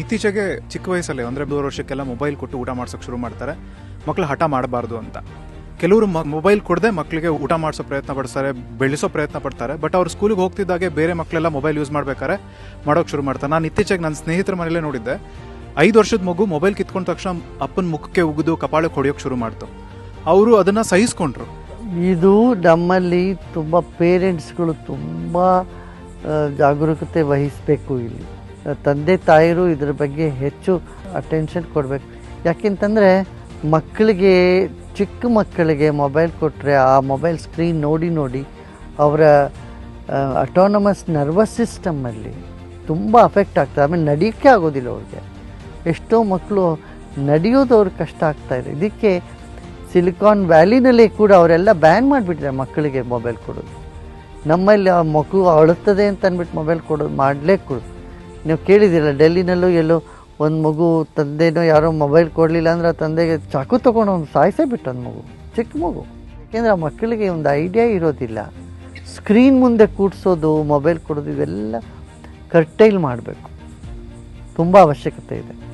ಇತ್ತೀಚೆಗೆ ಚಿಕ್ಕ ವಯಸ್ಸಲ್ಲಿ ಅಂದರೆ ಮೂರು ವರ್ಷಕ್ಕೆಲ್ಲ ಮೊಬೈಲ್ ಕೊಟ್ಟು ಊಟ ಮಾಡ್ಸೋಕೆ ಶುರು ಮಾಡ್ತಾರೆ. ಮಕ್ಕಳು ಹಠ ಮಾಡಬಾರ್ದು ಅಂತ. ಕೆಲವರು ಮೊಬೈಲ್ ಕೊಡದೆ ಮಕ್ಕಳಿಗೆ ಊಟ ಮಾಡಿಸೋ ಪ್ರಯತ್ನ ಪಡ್ತಾರೆ ಬೆಳೆಸೋ ಪ್ರಯತ್ನ ಪಡ್ತಾರೆ. ಬಟ್ ಅವ್ರು ಸ್ಕೂಲಿಗೆ ಹೋಗ್ತಿದ್ದಾಗೆ ಬೇರೆ ಮಕ್ಕಳೆಲ್ಲ ಮೊಬೈಲ್ ಯೂಸ್ ಮಾಡ್ಬೇಕಾದ್ರೆ ಮಾಡೋಕೆ ಶುರು ಮಾಡ್ತಾರೆ. ನಾನು ಇತ್ತೀಚೆಗೆ ನನ್ನ ಸ್ನೇಹಿತರ ಮನೆಯಲ್ಲೇ ನೋಡಿದ್ದೆ. ಐದು ವರ್ಷದ ಮಗು ಮೊಬೈಲ್ ಕಿತ್ಕೊಂಡ ತಕ್ಷಣ ಅಪ್ಪನ ಮುಖಕ್ಕೆ ಉಗಿದು ಕಪಾಳಕ್ಕೆ ಹೊಡೆಯೋಕೆ ಶುರು ಮಾಡ್ತು. ಅವರು ಅದನ್ನು ಸಹಿಸ್ಕೊಂಡ್ರು. ಇದು ನಮ್ಮಲ್ಲಿ ತುಂಬ ಪೇರೆಂಟ್ಸ್ಗಳು ತುಂಬ ಜಾಗರೂಕತೆ ವಹಿಸಬೇಕು ಇಲ್ಲಿ. ತಂದೆ ತಾಯಿರು ಇದ್ರ ಬಗ್ಗೆ ಹೆಚ್ಚು ಅಟೆನ್ಷನ್ ಕೊಡಬೇಕು. ಯಾಕೆಂತಂದರೆ, ಮಕ್ಕಳಿಗೆ, ಚಿಕ್ಕ ಮಕ್ಕಳಿಗೆ ಮೊಬೈಲ್ ಕೊಟ್ಟರೆ ಆ ಮೊಬೈಲ್ ಸ್ಕ್ರೀನ್ ನೋಡಿ ನೋಡಿ ಅವರ ಅಟೋನಮಸ್ ನರ್ವಸ್ ಸಿಸ್ಟಮಲ್ಲಿ ತುಂಬ ಅಫೆಕ್ಟ್ ಆಗ್ತದೆ. ಆಮೇಲೆ ನಡೀಕೆ ಆಗೋದಿಲ್ಲ ಅವ್ರಿಗೆ. ಎಷ್ಟೋ ಮಕ್ಕಳು ನಡೆಯೋದು ಅವ್ರಿಗೆ ಕಷ್ಟ ಆಗ್ತಾ ಇದೆ. ಇದಕ್ಕೆ ಸಿಲಿಕಾನ್ ವ್ಯಾಲಿನಲ್ಲಿ ಕೂಡ ಅವರೆಲ್ಲ ಬ್ಯಾನ್ ಮಾಡಿಬಿಟ್ರೆ ಮಕ್ಕಳಿಗೆ ಮೊಬೈಲ್ ಕೊಡೋದು. ನಮ್ಮಲ್ಲಿ ಆ ಮಗು ಅಳುತ್ತದೆ ಅಂತ ಅಂದ್ಬಿಟ್ಟು ಮೊಬೈಲ್ ಕೊಡೋದು ಮಾಡಲೇ ಕೊಡು ನೀವು ಕೇಳಿದ್ದೀರಲ್ಲ, ಡೆಲ್ಲಿನಲ್ಲೂ ಎಲ್ಲೋ ಒಂದು ಮಗು ತಂದೆನೋ ಯಾರೋ ಮೊಬೈಲ್ ಕೊಡಲಿಲ್ಲ ಅಂದ್ರೆ ತಂದೆಗೆ ಚಾಕು ತೊಗೊಂಡು ಒಂದು ಸಾಯಿಸೇ ಬಿಟ್ಟು ಒಂದು ಮಗು, ಚಿಕ್ಕ ಮಗು. ಯಾಕೆಂದರೆ ಆ ಮಕ್ಕಳಿಗೆ ಒಂದು ಐಡಿಯಾ ಇರೋದಿಲ್ಲ. ಸ್ಕ್ರೀನ್ ಮುಂದೆ ಕೂಡಿಸೋದು, ಮೊಬೈಲ್ ಕೊಡೋದು, ಇವೆಲ್ಲ ಕರ್ಟೈಲ್ ಮಾಡಬೇಕು. ತುಂಬ ಅವಶ್ಯಕತೆ ಇದೆ.